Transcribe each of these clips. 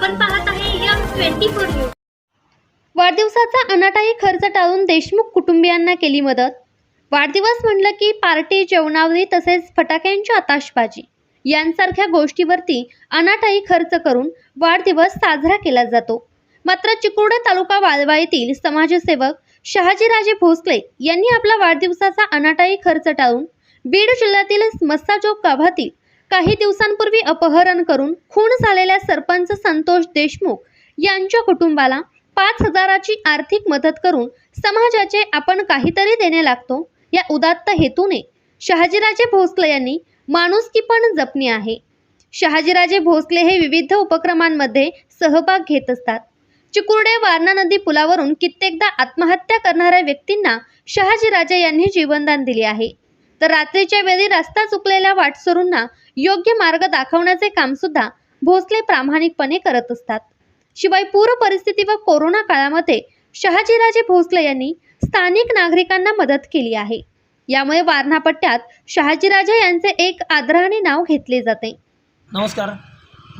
आपण पाहत आहे यम ट्वेंटी फोर न्यूज. वाढदिवसाचा अनाटाही खर्च टाळून देशमुख कुटुंबियांना केली मदत. वाढदिवस म्हणलं की पार्टी जेवणावरी तसेच फटाक्यांची आताशबाजी यांसारख्या गोष्टीवरती अनाटाई खर्च करून वाढदिवस साजरा केला जातो. मात्र चिकोड तालुका वाळवा येथील समाजसेवक शहाजीराजे भोसले यांनी आपला वाढदिवसाचा अनाटाई खर्च टाळून बीड जिल्ह्यातील मस्साजोग गावातील काही दिवसांपूर्वी अपहरण करून खून झालेल्या सरपंच संतोष देशमुख यांच्या कुटुंबाला पाच हजाराची आर्थिक मदत करून समाजाचे आपण काहीतरी देणे लागतो या उदात्त हेतूने शहाजीराजे भोसले यांनी माणुसकी पण जपणी आहे. शहाजीराजे भोसले हे विविध उपक्रमांमध्ये सहभाग घेत असतात. चिकुर्डे वारणा नदी पुलावरून कित्येकदा आत्महत्या करणाऱ्या व्यक्तींना शहाजीराजे यांनी जीवनदान दिले आहे. तर रात्रीच्या वेळी रस्ता चुकलेल्या वाटसरूंना योग्य मार्ग दाखवण्याचे काम सुद्धा भोसले प्रामाणिकपणे करत असतात. शिवाय पूर परिस्थिती व कोरोना काळामध्ये शहाजीराजे भोसले यांनी स्थानिक नागरिकांना मदत केली आहे. यामुळे वारणा पट्ट्यात शहाजीराजे यांचे एक आदराने नाव घेतले जाते. नमस्कार.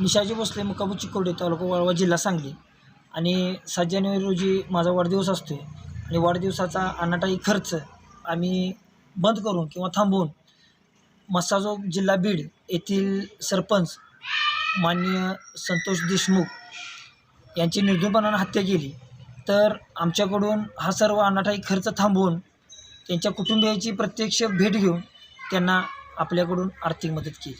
मी शहाजी भोसले मुकाबू चिकोडे तालुका वाळवा जिल्हा सांगली. आणि सात जानेवारी रोजी माझा वाढदिवस असतो आणि वाढदिवसाचा अनाटाई खर्च आम्ही बंद करून किंवा थांबवून मस्साजोग जिल्हा बीड येथील सरपंच माननीय संतोष देशमुख यांची निर्धूपणानं हत्या केली. तर आमच्याकडून हा सर्व अनाठाई खर्च थांबवून त्यांच्या कुटुंबियाची प्रत्यक्ष भेट घेऊन त्यांना आपल्याकडून आर्थिक मदत केली.